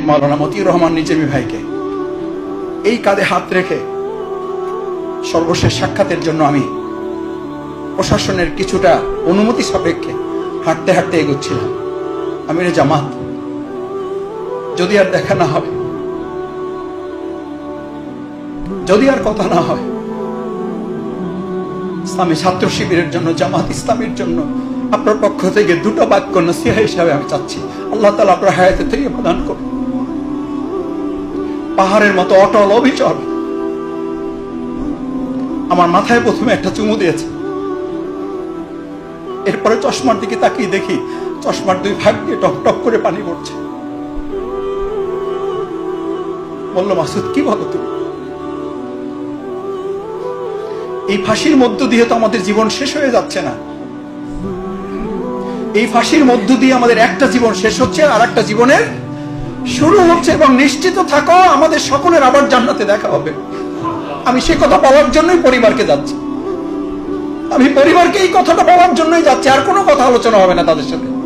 শহীদ মাওলানা মতিউর রহমান নিজেমি ভাইকে এই কাঁধে হাত রেখে সর্বশেষ সাক্ষাতের জন্য আমি প্রশাসনের কিছুটা অনুমতি সাপেক্ষে হাঁটতে হাঁটতে এগোচ্ছিলাম। আমি জামাত, যদি আর দেখা না হবে যদি আর কথা না হয়, ইসলামী ছাত্র শিবিরের জন্য, জামাত ইসলামের জন্য আপনার পক্ষ থেকে দুটো বাক্য নসিহা হিসাবে আমি চাচ্ছি। আল্লাহ তালা আপনার হায়াতে থেকে প্রদান করুন। পাহাড়ের মতো অটল অবিচল। আমার মাথায় প্রথমে একটা চুমু দিয়েছে। এরপরে চশমার দিকে তাকিয়ে দেখি চশমার দুই ভাগ দিয়ে টপ টপ করে পানি পড়ছে। বলল, মাসুদ, কি বলো তুমি? এই ফাঁসির মধ্য দিয়ে তো আমাদের জীবন শেষ হয়ে যাচ্ছে না। এই ফাঁসির মধ্য দিয়ে আমাদের একটা জীবন শেষ হচ্ছে আর একটা জীবনের শুরু হচ্ছে এবং নিশ্চিত থাকো, আমাদের সকলের আবার জান্নাতে দেখা হবে। আমি সে কথা বলার জন্যই পরিবারকে যাচ্ছি। আমি পরিবারকে এই কথাটা বলার জন্যই যাচ্ছি, আর কোনো কথা আলোচনা হবে না তাদের সাথে।